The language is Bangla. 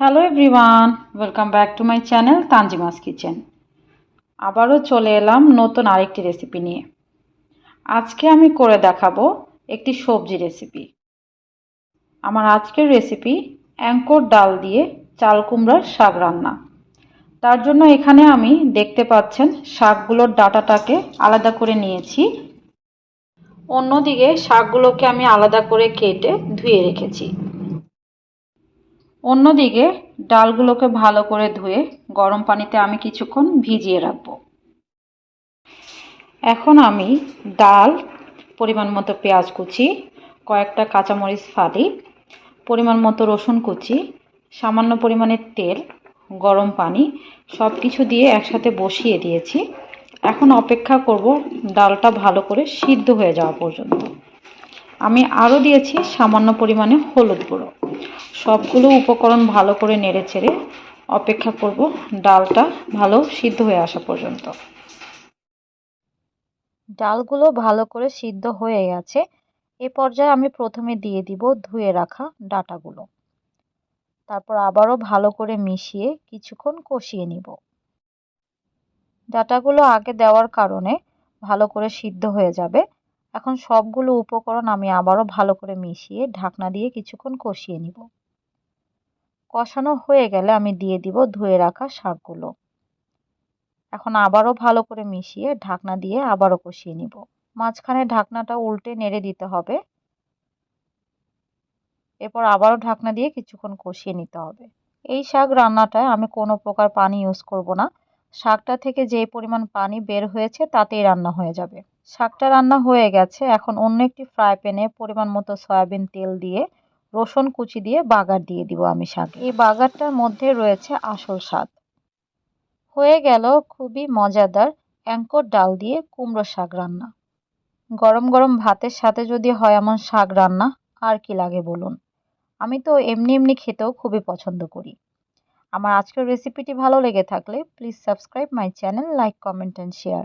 Hello everyone welcome back to my channel Tanzima's kitchen আবারও চলে এলাম নতুন আরেকটি রেসিপি নিয়ে। আজকে আমি করে দেখাবো একটি সবজি রেসিপি আমার আজকের রেসিপি অ্যাঙ্কর ডাল দিয়ে চাল কুমড়ার শাক রান্না। তার জন্য এখানে আমি দেখতে পাচ্ছেন শাকগুলোর ডাটাটাকে আলাদা করে নিয়েছি। অন্যদিকে শাকগুলোকে আমি আলাদা করে কেটে ধুয়ে রেখেছি। অন্যদিকে ডালগুলোকে ভালো করে ধুয়ে গরম পানিতে আমি কিছুক্ষণ ভিজিয়ে রাখব। এখন আমি ডাল, পরিমাণ মতো পেঁয়াজ কুচি, কয়েকটা কাঁচামরিচ ফালি, পরিমাণ মতো রসুন কুচি, সামান্য পরিমাণে তেল, গরম পানি সব কিছু দিয়ে একসাথে বসিয়ে দিয়েছি। এখন অপেক্ষা করব ডালটা ভালো করে সিদ্ধ হয়ে যাওয়া পর্যন্ত। আমি আরও দিয়েছি সামান্য পরিমাণে হলুদ গুঁড়ো। সবগুলো উপকরণ ভালো করে নেড়ে চেড়ে অপেক্ষা করব ডালটা ভালো সিদ্ধ হয়ে আসা পর্যন্ত। ডালগুলো ভালো করে সিদ্ধ হয়ে গেছে। এ পর্যায়ে আমি প্রথমে দিয়ে দিব ধুয়ে রাখা ডাটাগুলো। তারপর আবারও ভালো করে মিশিয়ে কিছুক্ষণ কষিয়ে নিব। ডাটাগুলো আগে দেওয়ার কারণে ভালো করে সিদ্ধ হয়ে যাবে। এখন সবগুলো উপকরণ আমি আবারও ভালো করে মিশিয়ে ঢাকনা দিয়ে কিছুক্ষণ কষিয়ে নিব। কষানো হয়ে গেলে আমি দিয়ে দিব ধুয়ে রাখা শাকগুলো। এখন আবারও ভালো করে মিশিয়ে ঢাকনা দিয়ে আবারও কষিয়ে নিব। মাঝখানে ঢাকনাটা উল্টে নেড়ে দিতে হবে। এরপর আবারও ঢাকনা দিয়ে কিছুক্ষণ কষিয়ে নিতে হবে। এই শাক রান্নাটায় আমি কোনো প্রকার পানি ইউজ করব না। শাকটা থেকে যে পরিমাণ পানি বের হয়েছে তাতেই রান্না হয়ে যাবে। শাকটা রান্না হয়ে গেছে। এখন অন্য একটি ফ্রাই প্যানে পরিমাণ মতো সয়াবিন তেল দিয়ে রসুন কুচি দিয়ে বাগার দিয়ে দিব আমি শাক। এই বাগারটার মধ্যে রয়েছে আসল স্বাদ। হয়ে গেল খুবই মজাদার অ্যাঙ্কর ডাল দিয়ে কুমড়ো শাক রান্না। গরম গরম ভাতের সাথে যদি হয় এমন শাক রান্না, আর কি লাগে বলুন? আমি তো এমনি এমনি খেতেও খুবই পছন্দ করি। আমার আজকের রেসিপিটি ভালো লেগে থাকলে please subscribe my channel like comment and share